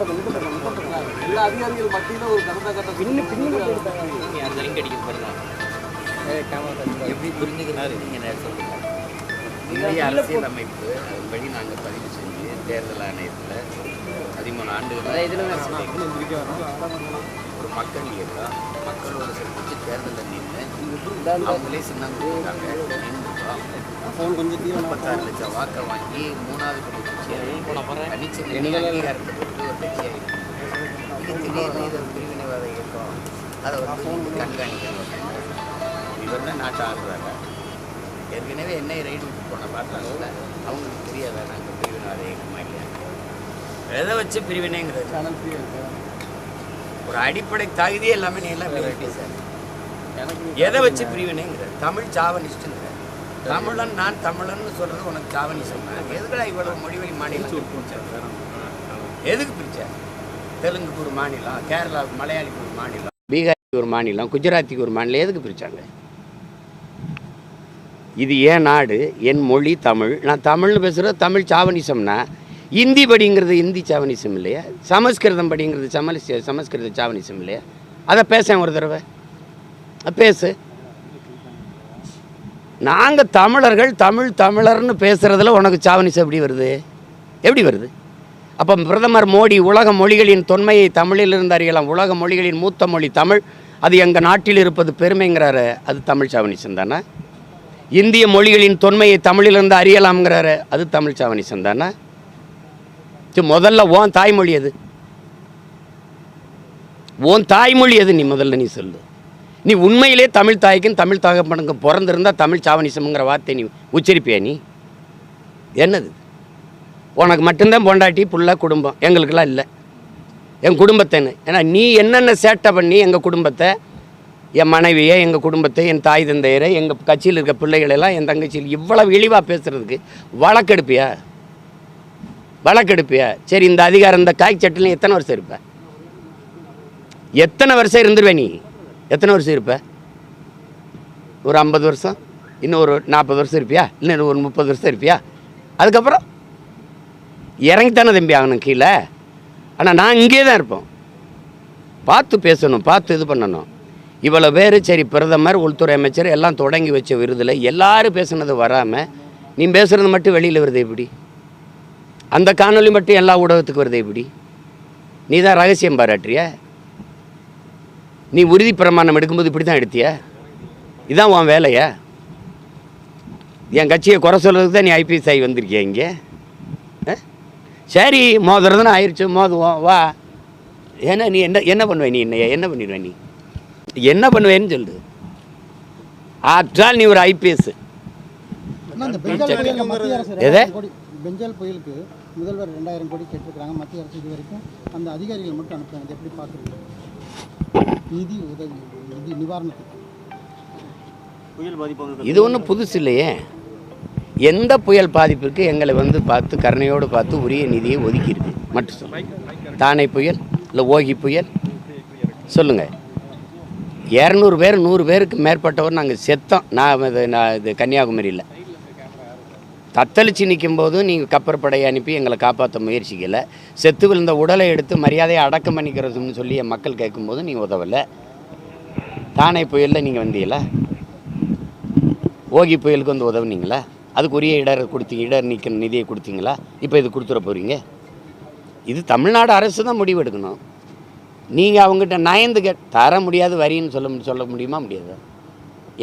எல்லா அதிகாரிகள் மத்தியில ஒரு கடந்த கட்ட பின்னு பின்னு அந்த லிங்க் அடிக்க பாருங்க. எப்படி புரிஞ்சுக்கிறாரு? நீங்கள் சொல்லுங்க இந்திய அரசியல் அமைப்பு அதன்படி நாங்கள் பதிவு செஞ்சு தேர்தல் ஆணையத்தில் பதிமூணு ஆண்டுகள் இதில் ஒரு மக்கள் இயக்கம் மக்களோட சந்திச்சு தேர்தலில் நின்று அவங்களே நின்றுட்டோம் கொஞ்சம் முப்பத்தாறு லட்சம் வாக்கை வாங்கி மூணாவது படி கட்சியாக அங்கீகாரத்தை பெற்று ஒரு கட்சியாக இது திடீர்னு இது ஒரு பிரிவினைவாத இயக்கம். அதை வந்து கண்காணிக்கணும் இவர் தான் நாட்டை ஆடுறாங்க ஏற்கனவே என்னை ரைடு விட்டு போன பார்த்தாங்கல்ல அவங்களுக்கு தெரியாதா நாங்கள் பிரிவினைவாத இயக்கமாக இல்லையா எதை வச்சு பிரிவினைங்கிறது? ஒரு அடிப்படை தகுதி எல்லாமே நீ எல்லாம் பேசுற எதை வச்சு பிரிவினைங்கிறது தமிழ் சாவனிஸ்ட்டுங்கிற தமிழன் நான் தமிழன்னு சொல்றது உனக்கு சாவனி சொன்னேன் எதுக்குடா இவ்வளவு மொழிவழி மாநிலம் எதுக்கு பிரிச்ச? தெலுங்குக்கு ஒரு மாநிலம் கேரளாவுக்கு மலையாளிக்கு ஒரு மாநிலம் பீகாருக்கு ஒரு மாநிலம் குஜராத்திக்கு ஒரு மாநிலம் எதுக்கு பிரிச்சாங்க? இது ஏன் நாடு? என் மொழி தமிழ். நான் தமிழ்னு பேசுகிறது தமிழ் சாவனிசம்னா இந்தி படிங்கிறது இந்தி சாவனிசம் இல்லையா? சமஸ்கிருதம் படிங்கிறது சமலி சமஸ்கிருத சாவனிசம் இல்லையா? அதை பேசேன் ஒரு தடவை. பேசு. நாங்கள் தமிழர்கள் தமிழ் தமிழர்னு பேசுகிறதுல உனக்கு சாவனிசம் எப்படி வருது? எப்படி வருது? அப்போ பிரதமர் மோடி உலக மொழிகளின் தொன்மையை தமிழிலிருந்து அறியலாம். உலக மொழிகளின் மூத்த மொழி தமிழ். அது எங்கள் நாட்டில் இருப்பது பெருமைங்கிறாரு. அது தமிழ் சாவனிசம் தானே? இந்திய மொழிகளின் தொன்மையை தமிழிலிருந்து அறியலாம்ங்கிறாரு. அது தமிழ் சாவனிசம் தானே? முதல்ல ஓன் தாய்மொழி அது உன் தாய்மொழி அது நீ முதல்ல நீ சொல்லு. நீ உண்மையிலே தமிழ் தாய்க்கும் தமிழ் தகப்பனுக்கும் பிறந்திருந்தால் தமிழ் சாவனிசம்ங்கிற வார்த்தை நீ உச்சரிப்பியா நீ? என்னது? உனக்கு மட்டும்தான் பொண்டாட்டி புள்ள குடும்பம். எங்களுக்கெல்லாம் இல்லை. என் குடும்பத்தைன்னு. ஏன்னா நீ என்னென்ன சேட்டை பண்ணி எங்கள் குடும்பத்தை என் மனைவியை எங்கள் குடும்பத்தை என் தாய் தந்தையரை எங்கள் கட்சியில் இருக்க பிள்ளைகளெல்லாம் என் தங்கச்சியில் இவ்வளவு இழிவாக பேசுகிறதுக்கு வழக்கெடுப்பியா? வழக்கெடுப்பிய? சரி இந்த அதிகாரம் இந்த காய் சட்டில் எத்தனை வருஷம் இருப்ப? எத்தனை வருஷம் இருந்துருவே நீ? எத்தனை வருஷம் இருப்ப? ஒரு ஐம்பது வருஷம் இன்னும் ஒரு நாற்பது வருஷம் இருப்பியா? இல்லை இன்னும் ஒரு முப்பது வருஷம் இருப்பியா? அதுக்கப்புறம்? இறங்கித்தானே தம்பி ஆகணும் கீழே? ஆனால் நான் இங்கே தான் இருப்போம். பார்த்து பேசணும் பார்த்து இது பண்ணணும். இவ்வளோ பேர் சரி பிரதமர் உள்துறை அமைச்சர் எல்லாம் தொடங்கி வச்ச விருதில் எல்லாரும் பேசுனது வராமல் நீ பேசுகிறது மட்டும் வெளியில் வருது எப்படி? அந்த காணொளி மட்டும் எல்லா ஊடகத்துக்கு வருது எப்படி நீ தான் ரகசியம் பாராட்டுறிய? நீ உறுதி பிரமாணம் எடுக்கும்போது இப்படி தான் எடுத்திய? இதான் உன் வேலையா? என் கட்சியை குறை சொல்கிறதுக்கு தான் நீ ஐபிஎஸ் ஆகி வந்திருக்கிய இங்கே? சரி மோதுறதுன்னு ஆயிடுச்சு மோதுவோம் வா. ஏன்னா நீ என்ன என்ன பண்ணுவ நீ என்ன என்ன பண்ணிடுவ நீ? என்ன பண்ணுவேன்னு சொல்லு. ஆற்றால் நீ ஒரு ஐபிஎஸ் எது? பெங்கால் புயலுக்கு முதல்வர் ரெண்டாயிரம் கோடி கேட்டிருக்காங்க மத்திய அரசு இது வரைக்கும் அந்த அதிகாரிகள் மட்டும் அனுப்புறாங்க. இதை எப்படி பார்க்குறீங்க? நிதி உதவி நிதி நிவாரணத்துக்கு இது ஒன்றும் புதுசு இல்லையே. எந்த புயல் பாதிப்பிற்கு எங்களை வந்து பார்த்து கருணையோடு பார்த்து உரிய நிதியை ஒதுக்கியிருக்கு. மட்டும் சொல்லுங்க தானே புயல் இல்லை ஓகி புயல் சொல்லுங்கள் இரநூறு பேர் நூறு பேருக்கு மேற்பட்டவர் நாங்கள் செத்தோம். நான் இது நான் இது கன்னியாகுமரியில். தத்தளிச்சு நிற்கும் போது நீங்கள் கப்பற்படையை அனுப்பி எங்களை காப்பாற்ற முயற்சிக்கலை. செத்து விழுந்த உடலை எடுத்து மரியாதையை அடக்கம் பண்ணிக்கிறதுன்னு சொல்லி என் மக்கள் கேட்கும்போது நீங்கள் உதவலை. தானே புயலில் நீங்கள் வந்தீங்களா? ஓகி புயலுக்கு வந்து உதவுனீங்களா? அதுக்கு உரிய இடர் கொடுத்தீங்க இடர் நிற்கிற நிதியை கொடுத்தீங்களா? இப்போ இது கொடுத்துட போகிறீங்க இது தமிழ்நாடு அரசு தான் முடிவு எடுக்கணும். நீங்கள் அவங்ககிட்ட நயந்து கே தர முடியாது வரின்னு சொல்ல சொல்ல முடியுமா? முடியாது?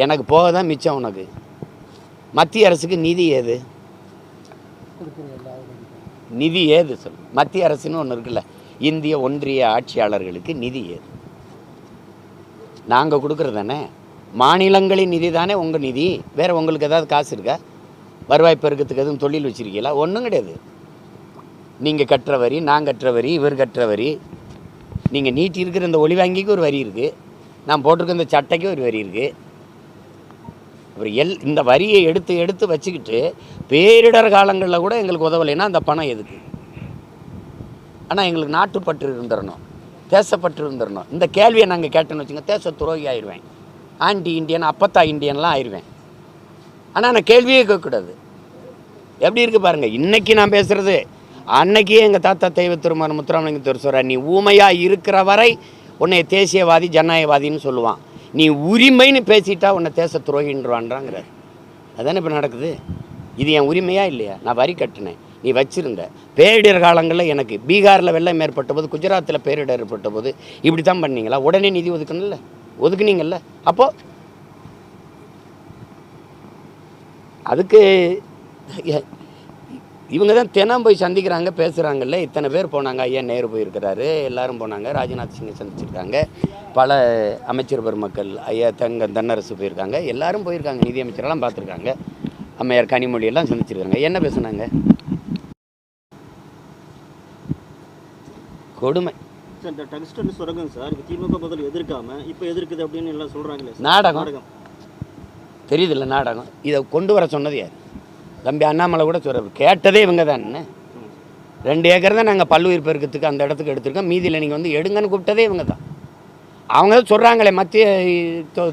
எனக்கு போக தான் மிச்சம் உனக்கு. மத்திய அரசுக்கு நிதி ஏது? நிதி ஏது சொல் மத்திய அரசுன்னு ஒன்று இருக்குல்ல. இந்திய ஒன்றிய ஆட்சியாளர்களுக்கு நிதி ஏது? நாங்கள் கொடுக்குறது தானே? மாநிலங்களின் நிதி தானே உங்கள் நிதி? வேறு உங்களுக்கு ஏதாவது காசு இருக்கா? வருவாய் பெருக்கத்துக்கு எதுவும் தொழில் வச்சுருக்கீங்களா? ஒன்றும் கிடையாது. நீங்கள் கட்டுற வரி நான் கட்டுற வரி இவர் கட்டுற வரி. நீங்கள் நீட்டி இருக்கிற இந்த ஒளி வாங்கிக்கு ஒரு வரி இருக்குது நான் போட்டிருக்க இந்த சட்டைக்கு ஒரு வரி இருக்குது அப்புறம் எல் இந்த வரியை எடுத்து எடுத்து வச்சுக்கிட்டு பேரிடர் காலங்களில் கூட எங்களுக்கு உதவலைன்னா அந்த பணம் எதுக்கு? ஆனால் எங்களுக்கு நாட்டுப்பற்று இருந்துடணும் தேசப்பற்று இருந்துடணும் இந்த கேள்வியை நாங்கள் கேட்டோன்னு வச்சுங்க தேச துரோகி ஆயிடுவேன் ஆண்டி இந்தியன் அப்பத்தா இந்தியன்லாம் ஆயிடுவேன் ஆனால் நான் கேள்வியே கேட்கக்கூடாது. எப்படி இருக்குது பாருங்கள் இன்றைக்கி நான் பேசுகிறது அன்னைக்கே எங்கள் தாத்தா தெய்வ திருமணம் முத்துராமலிங்கத்தூர் சொல்கிறார் நீ ஊமையாக இருக்கிற வரை உன்னை தேசியவாதி ஜனநாயகவாதின்னு சொல்லுவான். நீ உரிமைன்னு பேசிட்டா உன்னை தேச துரோகின்றான்றாங்கிறார். அதானே இப்போ நடக்குது? இது என் உரிமையா இல்லையா? நான் வரி கட்டினேன். நீ வச்சிருந்த. பேரிடர் காலங்களில் எனக்கு பீகாரில் வெள்ளம் ஏற்பட்ட போது குஜராத்தில் பேரிடர் ஏற்பட்ட போது இப்படி தான் பண்ணீங்களா? உடனே நிதி ஒதுக்கணும்ல? ஒதுக்குனீங்கல்ல? அப்போது அதுக்கு இவங்க தான் தினம் போய் சந்திக்கிறாங்க பேசுகிறாங்கல்ல இத்தனை பேர் போனாங்க. ஐயா நேரு போயிருக்கிறாரு. எல்லாரும் போனாங்க. ராஜ்நாத் சிங்கை சந்திச்சிருக்காங்க. பல அமைச்சர் பெருமக்கள் ஐயா தங்க தன்னரசு போயிருக்காங்க. எல்லாரும் போயிருக்காங்க. நிதி அமைச்சரெல்லாம் பார்த்துருக்காங்க. அம்மையார் கனிமொழி எல்லாம் சந்திச்சிருக்காங்க. என்ன பேசுனாங்க? கொடுமை. இந்த டங்ஸ்டன் சுரங்கம் சார். திமுக முதல்ல எதிர்க்காம இப்போ எதிர்க்குது அப்படின்னு எல்லாம். நாடகம். நாடகம். தெரியுதுல்ல நாடகம். இதை கொண்டு வர சொன்னது யார்? தம்பி அண்ணாமலை கூட சொல்கிறார் கேட்டதே இவங்க தான். ரெண்டு ஏக்கர் தான் நாங்கள் பல்லுயிர் பெருக்கத்துக்கு அந்த இடத்துக்கு எடுத்திருக்கோம். மீதியில் நீங்கள் வந்து எடுங்கன்னு கூப்பிட்டதே இவங்க தான். அவங்க தான் சொல்கிறாங்களே மத்திய தொ-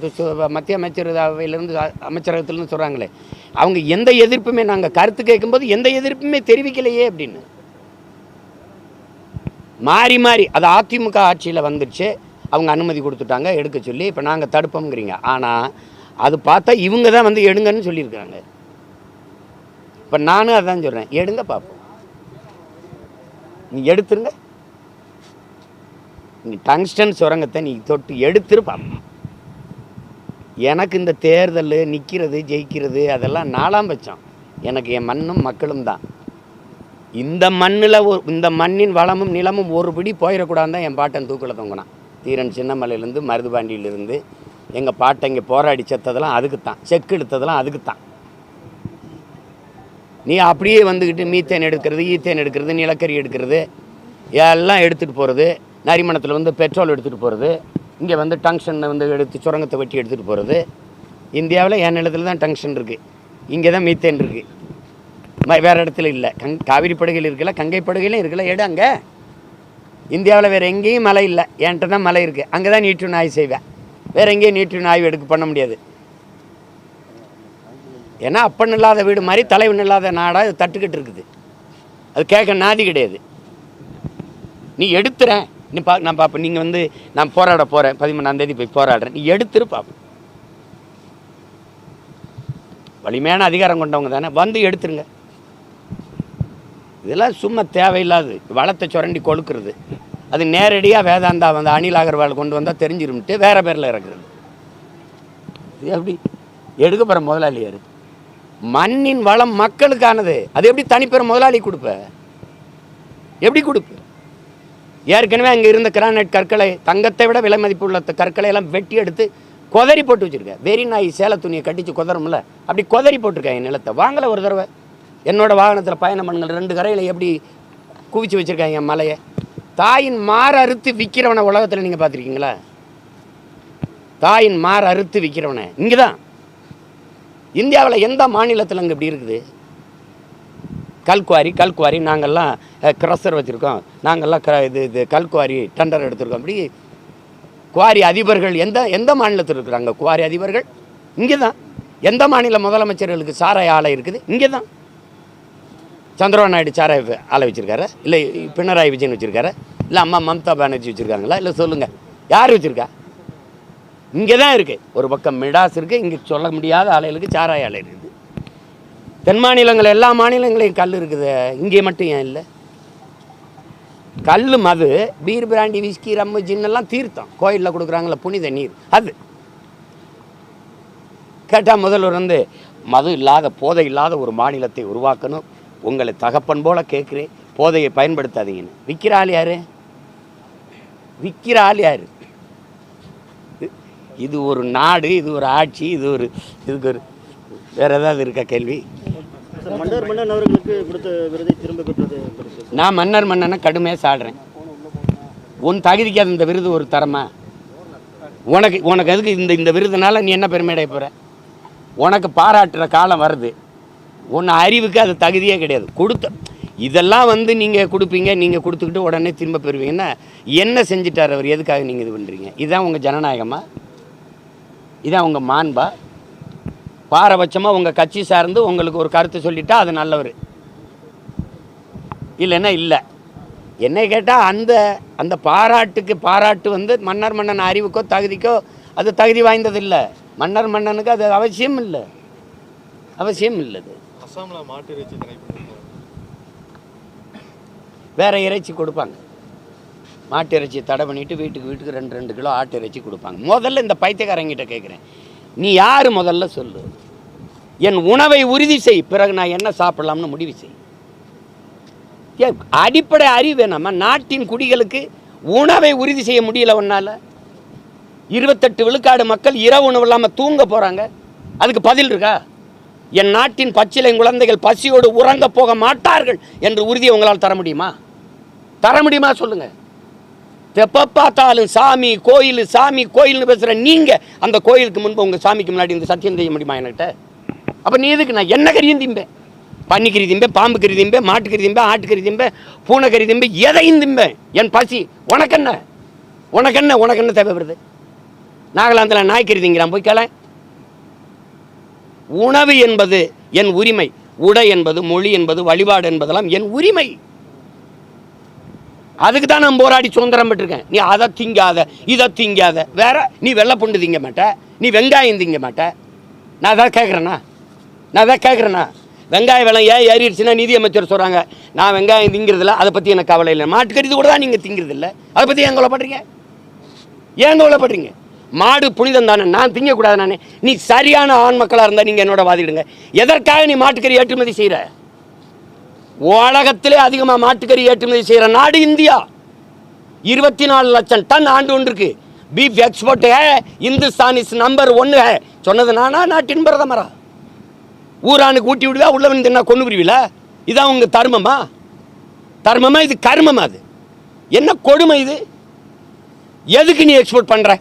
அமைச்சர் அவையிலேருந்து மத்திய அமைச்சரகத்திலேருந்து சொல்கிறாங்களே அவங்க எந்த எதிர்ப்புமே நாங்கள் கருத்து கேட்கும்போது எந்த எதிர்ப்புமே தெரிவிக்கலையே அப்படின்னு. மாறி மாறி அது அதிமுக ஆட்சியில் வந்துடுச்சு அவங்க அனுமதி கொடுத்துட்டாங்க எடுக்க சொல்லி இப்போ நாங்கள் தடுப்போங்கிறீங்க ஆனால் அது பார்த்தா இவங்க தான் வந்து எடுங்கன்னு சொல்லியிருக்காங்க இப்போ நானும் அதான் சொல்கிறேன் எடுங்க பார்ப்போம் நீ எடுத்துருங்க. நீ டங்ஸ்டன் சுரங்கத்தை நீ தொட்டு எடுத்துரு பார்ப்போம் எனக்கு இந்த தேர்தல் நிற்கிறது ஜெயிக்கிறது அதெல்லாம் நாலாம் பட்சம். எனக்கு என் மண்ணும் மக்களும் தான். இந்த மண்ணில் ஒரு இந்த மண்ணின் வளமும் நிலமும் ஒரு பிடி போயிடக்கூடாது தான் என் பாட்டன் தூக்கில் தொங்கினான். தீரன் சின்னமலையிலேருந்து மருதுபாண்டியிலேருந்து எங்கள் பாட்டை இங்கே போராடி செத்ததெல்லாம் அதுக்கு தான் எடுத்ததெல்லாம் அதுக்கு தான் நீ அப்படியே வந்துக்கிட்டு மீத்தேன் எடுக்கிறது ஈத்தேன் எடுக்கிறது நிலக்கரி எடுக்கிறது எல்லாம் எடுத்துகிட்டு போகிறது நரிமணத்தில் வந்து பெட்ரோல் எடுத்துகிட்டு போகிறது இங்கே வந்து டங்ஷன் வந்து எடுத்து சுரங்கத்தை வெட்டி எடுத்துகிட்டு போகிறது இந்தியாவில் என் நிலத்தில் தான் டங்ஷன் இருக்குது இங்கே தான் மீத்தேன் இருக்குது வேறு வேற இடத்துல இல்லை. கங் காவிரி படுகையில் இருக்கல கங்கை படுகையிலும் இருக்கல இடம் அங்கே. இந்தியாவில் வேறு எங்கேயும் மலை இல்லை. என்கிட்ட தான் மலை இருக்குது அங்கே தான் நீட்டு ஆய்வு செய்வேன். வேறு எங்கேயும் நீட்டு ஆய்வு எடுக்க பண்ண முடியாது. ஏன்னா அப்பன் இல்லாத வீடு மாதிரி தலைவன் இல்லாத நாடாக இது தட்டுக்கிட்டு இருக்குது. அது கேட்க நாதி கிடையாது. நீ எடுத்துறேன். நீ பா நான் பார்ப்பேன் நீங்கள் வந்து நான் போராட போகிறேன் பதிமூணாம் தேதி போய் போராடுறேன். நீ எடுத்துரு பார்ப்பேன் வலிமையான அதிகாரம் கொண்டவங்க தானே. வந்து எடுத்துருங்க. இதெல்லாம் சும்மா தேவையில்லாது. வளத்தை சுரண்டி கொழுக்கிறது. அது நேரடியாக வேதாந்தா வந்து அனில் அகர்வால் கொண்டு வந்தால் தெரிஞ்சிருமிட்டு வேறு பேரில் இறக்குறது. இது எப்படி? எடுக்க போகிற முதலாளி மண்ணின் வளம் மக்களுக்கானது. அது எப்படி தனிப்பெற முதலாளி கொடுப்ப? எப்படி கொடுப்ப? ஏற்கனவே அங்கே இருந்த கிரானைட் கற்களை தங்கத்தை விட விலை மதிப்பு உள்ள கற்களை எல்லாம் வெட்டி எடுத்து கொதறி போட்டு வச்சுருக்கேன் வெறி நாய் சேலை துணியை கட்டிச்சு கொதறும்ல. அப்படி கொதறி போட்டிருக்கேன் என் நிலத்தை. வாங்கலை ஒரு தடவை. என்னோடய வாகனத்தில் பயணம் பண்ணுங்கள் ரெண்டு கரையில் எப்படி குவிச்சு வச்சுருக்காங்க என் மலையை? தாயின் மாற அறுத்து விற்கிறவனை உலகத்தில் நீங்கள் பார்த்துருக்கீங்களா? தாயின் மாற அறுத்து விற்கிறவனை இங்கே தான் இந்தியாவில் எந்த மாநிலத்தில் அங்கே இப்படி இருக்குது? கல்குவாரி கல்குவாரி நாங்கள்லாம் கிரஷர் வச்சுருக்கோம். நாங்கள்லாம் க இது இது கல்குவாரி டெண்டர் எடுத்திருக்கோம். அப்படி குவாரி அதிபர்கள் எந்த எந்த மாநிலத்தில் இருக்கிறாங்க? குவாரி அதிபர்கள்? இங்கே தான் எந்த மாநில முதலமைச்சர்களுக்கு சாராய ஆலை இருக்குது? இங்கே தான் சந்திரபாபு நாயுடு சாராய ஆலை வச்சுருக்காரு? இல்லை பினராயி விஜயன் வச்சுருக்காரு? இல்லை அம்மா மம்தா பானர்ஜி வச்சுருக்காங்களா? இல்லை சொல்லுங்கள் யார் வச்சுருக்கா? இங்கே தான் இருக்குது ஒரு பக்கம் மிடாஸ் இருக்குது இங்கே சொல்ல முடியாத ஆலைகளுக்கு சாராய ஆலை இருக்குது. தென் மாநிலங்கள் எல்லா மாநிலங்களையும் கல் இருக்குது. இங்கே மட்டும் ஏன் இல்லை? கல் மது பீர் பிராண்டி விஸ்கி ரம்மு ஜின்னெல்லாம் தீர்த்தம். கோயிலில் கொடுக்குறாங்களே புனித நீர். அது. கேட்டால் முதல்வர் வந்து மது இல்லாத போதை இல்லாத ஒரு மாநிலத்தை உருவாக்கணும். உங்களை தகப்பன் போல் கேட்குறேன். போதையை பயன்படுத்தாதீங்கன்னு. விற்கிற ஆள் யார்? விற்கிற ஆள் யாரு? இது- ஒரு நாடு இது ஒரு ஆட்சி இது ஒரு இதுக்கு ஒரு வேற ஏதாவது இருக்கா கேள்வி? மன்னர் மன்னன் அவர்களுக்கு கொடுத்த விருதை திரும்ப பெற்றது பெருசு சார். நான் மன்னர் மன்னனை கடுமையாக சாடுறேன். உன் தகுதிக்கு அது இந்த விருது ஒரு தரமா? உனக்கு உனக்கு எதுக்கு இந்த இந்த விருதுனால நீ என்ன பெருமையடைய போகிற உனக்கு பாராட்டுற காலம் வருது. உன் அறிவுக்கு அது தகுதியே கிடையாது. கொடுத்த இதெல்லாம் வந்து நீங்கள் கொடுப்பீங்க நீங்கள் கொடுத்துக்கிட்டு உடனே திரும்ப பெறுவீங்கன்னா என்ன செஞ்சிட்டார் அவர்? எதுக்காக நீங்கள் இது பண்ணுறீங்க இதுதான் உங்கள் ஜனநாயகமா? இதான் உங்கள் மாண்பா. பாரபட்சமாக உங்கள் கட்சி சார்ந்து உங்களுக்கு ஒரு கருத்து சொல்லிட்டா அது நல்லவர். இல்லைன்னா இல்லை. என்னை கேட்டால் அந்த அந்த பாராட்டுக்கு பாராட்டு வந்து மன்னர் மன்னன் அறிவுக்கோ தகுதிக்கோ அது தகுதி வாய்ந்தது இல்லை. மன்னர் மன்னனுக்கு அது அவசியம் இல்லை. அவசியம் இல்லை அது அசாமில் மாட்டு இறைச்சி வேற இறைச்சி கொடுப்பாங்க. மாட்டு இறைச்சி தடை பண்ணிவிட்டு வீட்டுக்கு வீட்டுக்கு ரெண்டு ரெண்டு கிலோ ஆட்டு இறைச்சி கொடுப்பாங்க. முதல்ல இந்த பைத்தியக்காரங்கிட்ட கேட்குறேன் நீ யார் முதல்ல சொல்லு. என் உணவை உறுதி செய். பிறகு நான் என்ன சாப்பிடலாம்னு முடிவு செய். அடிப்படை அறிவு நம்ம நாட்டின் குடிகளுக்கு உணவை உறுதி செய்ய முடியல உன்னால. இருபத்தெட்டு விழுக்காடு மக்கள் இரவு உணவு இல்லாமல் தூங்க போகிறாங்க அதுக்கு பதில் இருக்கா? என் நாட்டின் பச்சிலை குழந்தைகள் பசியோடு உறங்க போக மாட்டார்கள் என்று உறுதியை உங்களால் தர முடியுமா? தர முடியுமா சொல்லுங்கள் எப்போ பார்த்தாலும் சாமி கோயில் சாமி கோயில்னு பேசுகிற நீங்கள் அந்த கோயிலுக்கு முன்பு உங்கள் சாமிக்கு முன்னாடி இந்த சத்தியம் செய்ய முடியுமா என்கிட்ட? அப்போ நீ எதுக்கு? நான் என்ன கறியும் திம்பேன்? பன்னிக்கறி திம்பேன் பாம்பு கறி திம்பேன் மாட்டுக்கறி திம்பேன் ஆட்டுக்கறி திம்பேன் பூனைக்கறி திம்பேன் எதையும் திம்பேன். என் பசி உனக்கென்ன? உனக்கென்ன? உனக்கென்ன தேவைப்படுது நாகலாந்தில் நாய்க்கறி திங்கிறான் போய் கேள. உணவு என்பது என் உரிமை. உடை என்பது மொழி என்பது வழிபாடு என்பதெல்லாம் என் உரிமை. அதுக்கு தான் நான் போராடி சுதந்திரம் பெற்றிருக்கேன். நீ அதை திங்காத இதை திங்காத. வேற நீ வெள்ளை பூண்டு திங்க மாட்ட. நீ வெங்காயம் திங்க மாட்ட. நான் அதான் கேட்குறேண்ணா நான் அதான் கேட்குறேண்ணா வெங்காய விலை ஏன் ஏறிடுச்சுன்னா நிதி அமைச்சர் சொல்கிறாங்க நான் வெங்காயம் திங்கிறதில்ல அதை பற்றி எனக்கு கவலை இல்லை. மாட்டுக்கறி கூட தான் நீங்கள் திங்கிறதில்ல. அதை பற்றி ஏன் கவலைப்படுறீங்க ஏன் கவலைப்படுறீங்க மாடு புனிதம் தானே நான் திங்கக்கூடாது நானே. நீ சரியான ஆண் மக்களாக இருந்தால் நீங்கள் என்னோட வாதிடுங்க. எதற்காக நீ மாட்டுக்கறி ஏற்றுமதி செய்கிற உலகத்திலே அதிகமாக மாட்டுக்கறி ஏற்றுமதி செய்கிற நாடு இந்தியா. இருபத்தி நாலு லட்சம் டன் ஆண்டு ஒன்றுக்கு beef export hey Hindustan is number ஒன்று ஹே. சொன்னது நானா? நாட்டின் பிரதமரா? ஊரானுக்கு ஊட்டி விடுவா உள்ளவன் தின்னா என்ன கொண்டு புரிவில இதான் உங்கள் தர்மமா? தர்மமா? இது கர்மமா அது? என்ன கொடுமை இது? எதுக்கு நீ எக்ஸ்போர்ட் பண்ணுற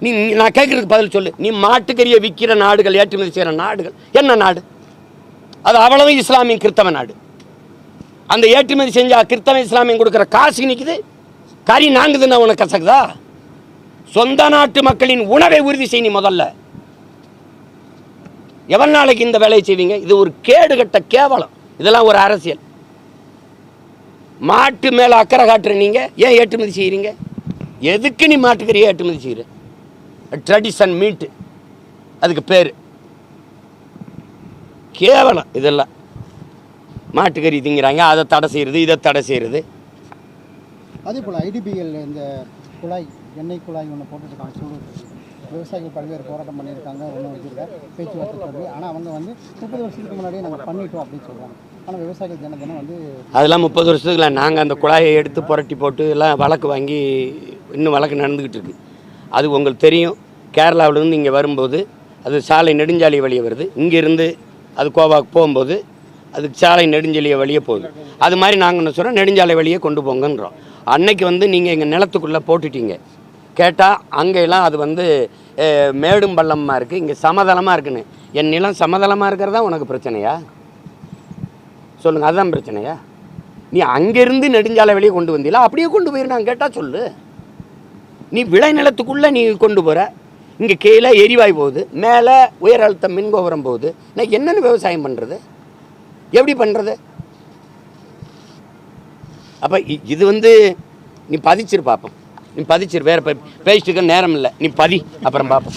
நீ நான் கேட்குறதுக்கு பதில் சொல்லு. நீ மாட்டுக்கறியை விற்கிற நாடுகள் ஏற்றுமதி செய்கிற நாடுகள். என்ன நாடு? அது அவ்வளவு இஸ்லாமிய கிறிஸ்தவ நாடு. அந்த ஏற்றுமதி செஞ்சால் கிறிஸ்தவ இஸ்லாமியம் கொடுக்குற காசு நிற்குது கறி நாங்குதுன்னா உனக்கு கசக்குதா? சொந்த நாட்டு மக்களின் உணவை உறுதி செய்யணும் நீ முதல்ல. எவன் நாளைக்கு இந்த வேலையை செய்வீங்க? இது ஒரு கேடுகட்ட கேவலம். இதெல்லாம் ஒரு அரசியல். மாட்டு மேலே அக்கறை காட்டுற நீங்க ஏன் ஏற்றுமதி செய்கிறீங்க எதுக்கு நீ மாட்டுக்கறியை ஏற்றுமதி செய்கிற ட்ரெடிஷன் மீட்டு அதுக்கு பேர். கேவலம் இதெல்லாம். மாட்டுக்கறி திங்கிறாங்க அதை தடை செய்கிறது இதை தடை செய்கிறது அதே போல் ஐடிபிஎல் இந்த குழாய் எண்ணெய் குழாய் ஒன்று போட்டுருக்காங்க சூடு விவசாயிகள் பல்வேறு போராட்டம் பண்ணியிருக்காங்க ஒன்றும் வச்சுருக்க பேச்சுவார்த்தை சொல்லி ஆனால் அவங்க வந்து முப்பது வருஷத்துக்கு முன்னாடியே நாங்கள் பண்ணிட்டோம் அப்படின்னு சொல்கிறாங்க ஆனால் விவசாயிகள் தினம் தினம் வந்து அதெல்லாம் முப்பது வருஷத்துக்குல நாங்கள் அந்த குழாயை எடுத்து புரட்டி போட்டு எல்லாம் வழக்கு வாங்கி இன்னும் வழக்கு நடந்துக்கிட்டு இருக்கு. அது உங்களுக்கு தெரியும். கேரளாவிலேருந்து இங்கே வரும்போது அது சாலை நெடுஞ்சாலை வழியே வருது. இங்கேருந்து அது கோவாக்கு போகும்போது அதுக்கு சாலை நெடுஞ்சாலை வழியே போகுது. அது மாதிரி நாங்கள் என்ன சொல்கிறோம் நெடுஞ்சாலை வழியே கொண்டு போங்கன்றோம். அன்னைக்கு வந்து நீங்கள் எங்கள் நிலத்துக்குள்ளே போட்டுட்டீங்க. கேட்டால் அங்கெல்லாம் அது வந்து மேடும் பள்ளமாக இருக்குது இங்கே சமதளமாக இருக்குன்னு. என் நிலம் சமதளமாக இருக்கிறதா உனக்கு பிரச்சனையா? சொல்லுங்க அதுதான் பிரச்சனையா? நீ அங்கேருந்து நெடுஞ்சாலை வெளியே கொண்டு வந்தீங்களா அப்படியே கொண்டு போயிருந்தாங்க கேட்டால் சொல்லு. நீ விளைநிலத்துக்குள்ளே நீ கொண்டு போகிற இங்கே கீழே எரிவாய் போகுது மேலே உயர் அழுத்த மின்கோபுரம் போகுது. நான் என்னென்னு விவசாயம் பண்ணுறது எப்படி பண்ணுறது அப்போ இது வந்து நீ பதிச்சிரு பார்ப்போம் நீ பதிச்சிரு வேறு பேசிட்டுக்க நேரம் இல்லை. நீ பதி அப்புறம் பார்ப்போம்